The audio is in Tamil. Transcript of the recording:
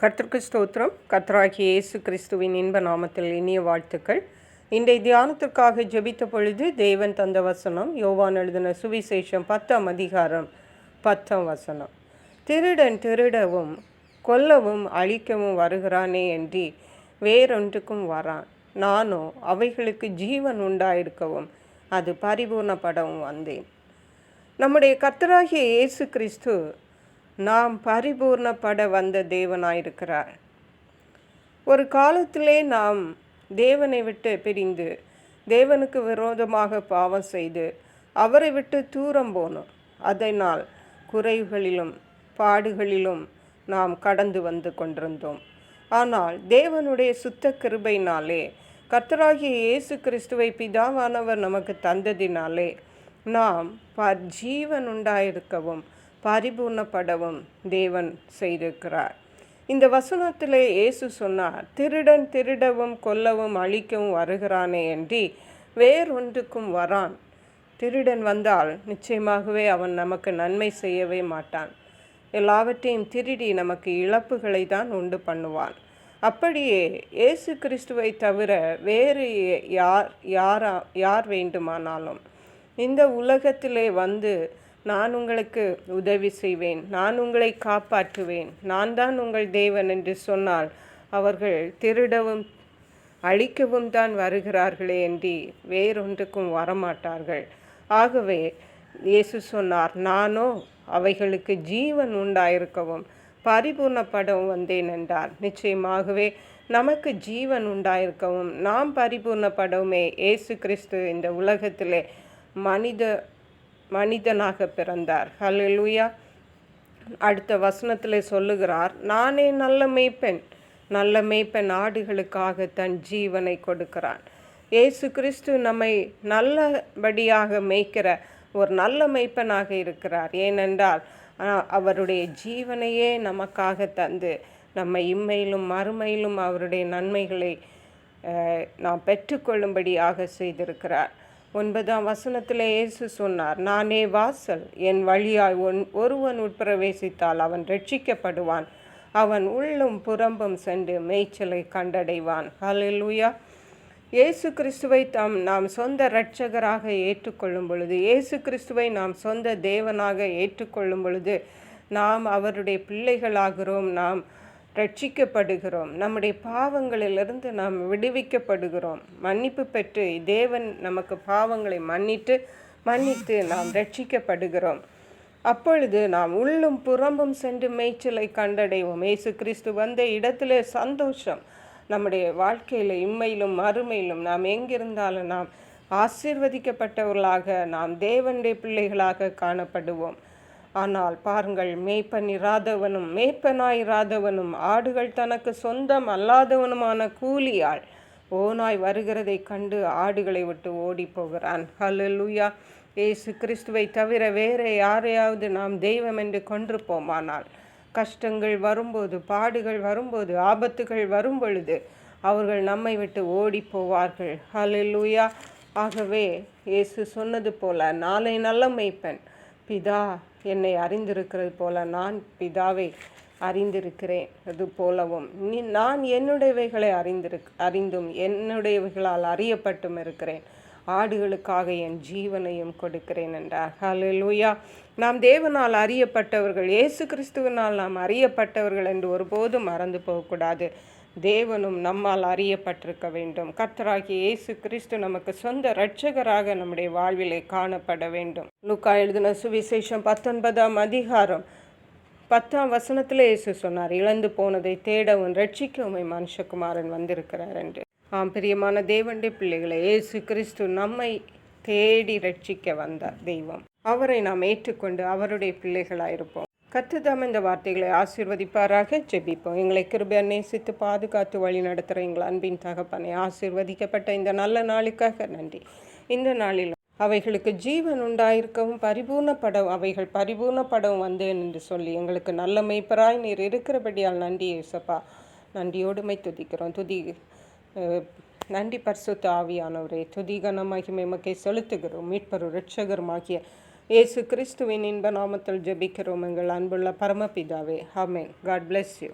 கர்த்தருக்கு ஸ்தோத்திரம். கர்த்தராகி இயேசு கிறிஸ்துவின் இன்ப நாமத்தில் இனிய வாழ்த்துக்கள். இன்றைய தியானத்திற்காக ஜெபித்த பொழுது தேவன் தந்த வசனம் யோவான் எழுதின சுவிசேஷம் பத்தாம் அதிகாரம் பத்தாம் வசனம். திருடன் திருடவும் கொல்லவும் அழிக்கவும் வருகிறானே என்று வேறொன்றுக்கும் வரான். நானோ அவைகளுக்கு ஜீவன் உண்டாயிருக்கவும் அது பரிபூர்ணப்படவும் வந்தேன். நம்முடைய கர்த்தராகிய இயேசு கிறிஸ்து நாம் பரிபூர்ணப்பட வந்த தேவனாயிருக்கிறார். ஒரு காலத்திலே நாம் தேவனை விட்டு பிரிந்து தேவனுக்கு விரோதமாக பாவம் செய்து அவரை விட்டு தூரம் போனோம். அதனால் குறைகளிலும் பாடுகளிலும் நாம் கடந்து வந்து கொண்டிருந்தோம். ஆனால் தேவனுடைய சுத்த கிருபையினாலே கர்த்தராகிய இயேசு கிறிஸ்துவை பிதாவானவர் நமக்கு தந்ததினாலே நாம் ப ஜீவன் உண்டாயிருக்கவும் பரிபூர்ணப்படவும் தேவன் செய்திருக்கிறார். இந்த வசனத்திலே இயேசு சொன்னார் திருடன் திருடவும் கொல்லவும் அழிக்கவும் வருகிறானே என்று வேறொன்றுக்கும் வரான். திருடன் வந்தால் நிச்சயமாகவே அவன் நமக்கு நன்மை செய்யவே மாட்டான். எல்லாவற்றையும் திருடி நமக்கு இழப்புகளை தான் உண்டு பண்ணுவான். அப்படியே இயேசு கிறிஸ்துவை தவிர வேறு யார் யாரா யார் வேண்டுமானாலும் இந்த உலகத்திலே வந்து நான் உங்களுக்கு உதவி செய்வேன். நான் உங்களை காப்பாற்றுவேன். நான் தான் உங்கள் தேவன் என்று சொன்னால் அவர்கள் திருடவும் அழிக்கவும் தான் வருகிறார்களே என்று வேறொன்றுக்கும் வரமாட்டார்கள். ஆகவே இயேசு சொன்னார் நானோ அவைகளுக்கு ஜீவன் உண்டாயிருக்கவும் பரிபூர்ணப்படவும் வந்தேன் என்றார். நிச்சயமாகவே நமக்கு ஜீவன் உண்டாயிருக்கவும் நாம் பரிபூர்ணப்படவுமே இயேசு கிறிஸ்து இந்த உலகத்திலே மனித மனிதனாக பிறந்தார். ஹலெலுயா அடுத்த வசனத்தில் சொல்லுகிறார் நானே நல்ல மேய்ப்பெண் நல்ல மேய்ப்பெண் ஆடுகளுக்காக தன் ஜீவனை கொடுக்கிறான். ஏசு கிறிஸ்து நம்மை நல்லபடியாக மேய்க்கிற ஒரு நல்ல மெய்ப்பனாக இருக்கிறார். ஏனென்றால் அவருடைய ஜீவனையே நமக்காக தந்து நம்ம இம்மையிலும் மறுமையிலும் அவருடைய நன்மைகளை நாம் பெற்றுக்கொள்ளும்படியாக செய்திருக்கிறார். ஒன்பதாம் வசனத்தில் இயேசு சொன்னார் நானே வாசல் என் வழியாய் ஒன் ஒருவன் உட்பிரவேசித்தால் அவன் ரட்சிக்கப்படுவான். அவன் உள்ளும் புறம்பும் சென்று மேய்ச்சலை கண்டடைவான். ஹலெலுயா இயேசு கிறிஸ்துவை தாம் நாம் சொந்த இரட்சகராக ஏற்றுக்கொள்ளும் பொழுது இயேசு கிறிஸ்துவை நாம் சொந்த தேவனாக ஏற்றுக்கொள்ளும் பொழுது நாம் அவருடைய பிள்ளைகளாகிறோம். நாம் ரட்சிக்கப்படுகிறோம். நம்முடைய பாவங்களிலிருந்து நாம் விடுவிக்கப்படுகிறோம். மன்னிப்பு பெற்று தேவன் நமக்கு பாவங்களை மன்னித்து மன்னித்து நாம் ரட்சிக்கப்படுகிறோம். அப்பொழுது நாம் உள்ளும் புறம்பும் சென்று மேய்ச்சலை கண்டடைவோம். ஏசு கிறிஸ்து வந்த இடத்திலே சந்தோஷம். நம்முடைய வாழ்க்கையில் இம்மையிலும் மறுமையிலும் நாம் எங்கிருந்தாலும் நாம் ஆசீர்வதிக்கப்பட்டவர்களாக நாம் தேவனுடைய பிள்ளைகளாக காணப்படுவோம். ஆனால் பாருங்கள் மேய்ப்பன் இராதவனும் மேய்ப்பனாயிராதவனும் ஆடுகள் தனக்கு சொந்தம் அல்லாதவனுமான கூலியாள். ஓனாய் வருகிறதை கண்டு ஆடுகளை விட்டு ஓடி போகிறான். ஹலலுயா ஏசு கிறிஸ்துவை தவிர வேறு யாரையாவது நாம் தெய்வம் என்று போமானால் கஷ்டங்கள் வரும்போது பாடுகள் வரும்போது ஆபத்துகள் வரும் பொழுது அவர்கள் நம்மை விட்டு ஓடி போவார்கள். ஹலலுயா ஆகவே இயேசு சொன்னது போல நாளை நல்ல மெய்ப்பன் பிதா என்னை அறிந்திருக்கிறது போல நான் பிதாவை அறிந்திருக்கிறேன். அது போலவும் நீ நான் என்னுடையவைகளை அறிந்திரு அறிந்தும் என்னுடையவைகளால் அறியப்பட்டும் இருக்கிறேன். ஆடுகளுக்காக என் ஜீவனையும் கொடுக்கிறேன் என்றார். ஹலலூயா நாம் தேவனால் அறியப்பட்டவர்கள் இயேசு கிறிஸ்துவனால் நாம் அறியப்பட்டவர்கள் என்று ஒருபோதும் மறந்து போகக்கூடாது. தேவனும் நம்மால் அறியப்பட்டிருக்க வேண்டும். கர்த்தராகிய இயேசு கிறிஸ்து நமக்கு சொந்த இரட்சகராக நம்முடைய வாழ்விலே காணப்பட வேண்டும். லுக்கா எழுதின சுவிசேஷம் பத்தொன்பதாம் அதிகாரம் பத்தாம் வசனத்தில் இயேசு சொன்னார் இழந்து போனதை தேடவும் ரட்சிக்கவும் மனுஷகுமாரன் வந்திருக்கிறார் என்று. ஆம் பிரியமான தேவண்டி பிள்ளைகளை இயேசு கிறிஸ்து நம்மை தேடி ரட்சிக்க வந்தார் தெய்வம் அவரை நாம் ஏற்றுக்கொண்டு அவருடைய பிள்ளைகளாயிருப்போம். கத்துதாம் இந்த வார்த்தைகளை ஆசிர்வதிப்பாராக. ஜெபிப்போம். எங்களை கிருபையா நேசித்து பாதுகாத்து வழி நடத்துகிற எங்கள் அன்பின் தகப்பனை ஆசிர்வதிக்கப்பட்ட இந்த நல்ல நாளுக்காக நன்றி. இந்த நாளில் அவைகளுக்கு ஜீவன் உண்டாயிருக்கவும் பரிபூர்ணப்படவும் அவைகள் பரிபூர்ணப்படவும் வந்தேன் என்று சொல்லி எங்களுக்கு நல்ல மெய்ப்பராய் நீர் இருக்கிறபடியால் நன்றி ஏசப்பா நன்றியோடுமை துதிக்கிறோம். துதி நன்றி பரிசுத்த ஆவியானவரே. துதி கனமாகி மக்கை செலுத்துகிறோம். மீட்பரு ரட்சகருமாகிய இயேசு கிறிஸ்துவின் இன்ப நாமத்தில் ஜெபிக்கிறோம் எங்கள் அன்புள்ள பரமபிதாவே. ஹாமேன் காட் பிளெஸ் யூ